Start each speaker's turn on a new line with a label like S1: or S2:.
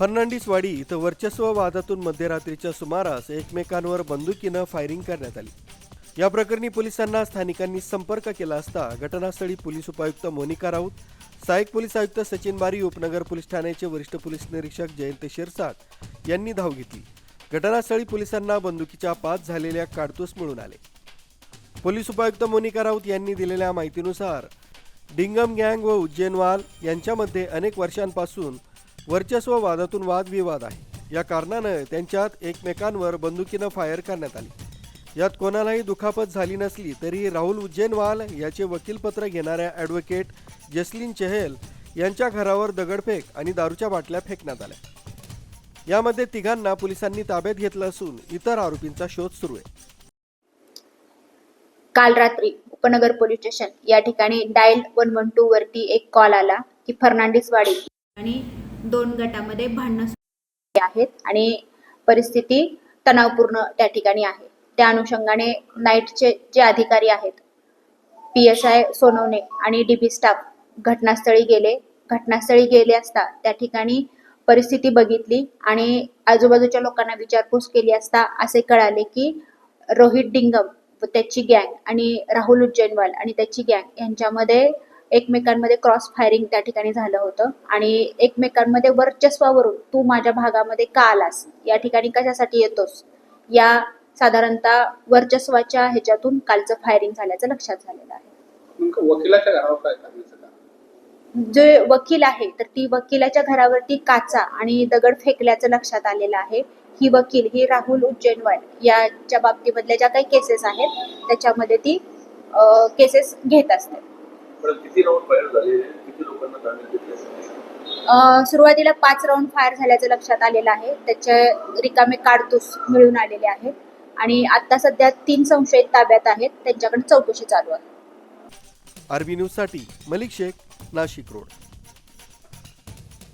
S1: फर्नांडिसवाडी इथं वर्चस्व वादातून मध्यरात्रीच्या सुमारास एकमेकांवर बंदुकीनं फायरिंग करण्यात आली. या प्रकरणी पोलिसांना स्थानिकांनी संपर्क केला असता घटनास्थळी पोलीस उपायुक्त मोनिका राऊत सहाय्यक पोलीस आयुक्त सचिन बारी उपनगर पोलीस ठाण्याचे वरिष्ठ पोलीस निरीक्षक जयंत शिरसाट यांनी धाव घेतली. घटनास्थळी पोलिसांना बंदुकीच्या पाच झालेल्या काडतूस मिळून आले. पोलीस उपायुक्त मोनिका राऊत यांनी दिलेल्या माहितीनुसार डिंगम गँग व उज्जैनवाल यांच्यामध्ये अनेक वर्षांपासून वर्चस्व वादातून वादविवाद आहे. या कारणानं त्यांच्यात एकमेकांवर बंदुकीनं फायर करण्यात आली. यात कोणालाही दुखापत झाली नसली तरी राहुल उज्जैनवाल याचे वकीलपत्र घेणाऱ्या ॲडव्होकेट जसलीन चेहेल यांच्या घरावर दगडफेक आणि दारूच्या बाटल्या फेकण्यात आल्या. यामध्ये तिघांना पोलिसांनी ताब्यात घेतलं असून इतर आरोपींचा शोध सुरू आहे.
S2: काल रात्री उपनगर पोलीस स्टेशन या ठिकाणी डायल वन वन टू वरती एक कॉल आला की फर्नांडिसवाडी आणि दोन गटामध्ये भांडणं आहेत आणि परिस्थिती तणावपूर्ण त्या ठिकाणी आहे. त्या अनुषंगाने नाईटचे जे अधिकारी आहेत पी एस आय सोनवणे आणि डी बी स्टाफ घटनास्थळी गेले. घटनास्थळी गेले असता त्या ठिकाणी परिस्थिती बघितली आणि आजूबाजूच्या लोकांना विचारपूस केली असता असे कळाले की रोहित डिंगम त्याची गँग आणि राहुल उज्जैनवाल आणि त्याची गँग यांच्यामध्ये एकमेकांमध्ये क्रॉस फायरिंग त्या ठिकाणी झालं होतं. आणि एकमेकांमध्ये वर्चस्वावरून तू माझ्या भागामध्ये का आलास? या ठिकाणी कशासाठी येतोस? या साधारणतः वर्चस्वाच्या ह्याच्यातून कालचं फायरिंग झाल्याचं लक्षात झालेलं आहे.
S3: वकिलाच्या घरावर काय
S2: जे वकील आहे तर ती वकिलाच्या घरावरती काचा आणि दगड फेकल्याचं लक्षात आलेलं आहे. ही वकील ही राहुल उज्जैनवाल याच्या बाबतीमधल्या ज्या काही केसेस आहेत त्याच्यामध्ये ती केसेस घेत असते.
S3: पण किती राऊंड फायर झाले? किती लोकांना ताब्यात घेतले?
S2: अ, सुरुवातीला पाच राऊंड फायर झाल्याचं लक्षात आलेलं आहे. त्याचे रिकामे काडतूस मिळून आलेले आहेत. आणि आता सध्या तीन संशयित ताब्यात आहेत. त्यांच्याकडे चौकशी चालू आहे.
S1: आरबी न्यूजसाठी मलिक शेख नाशिक रोड.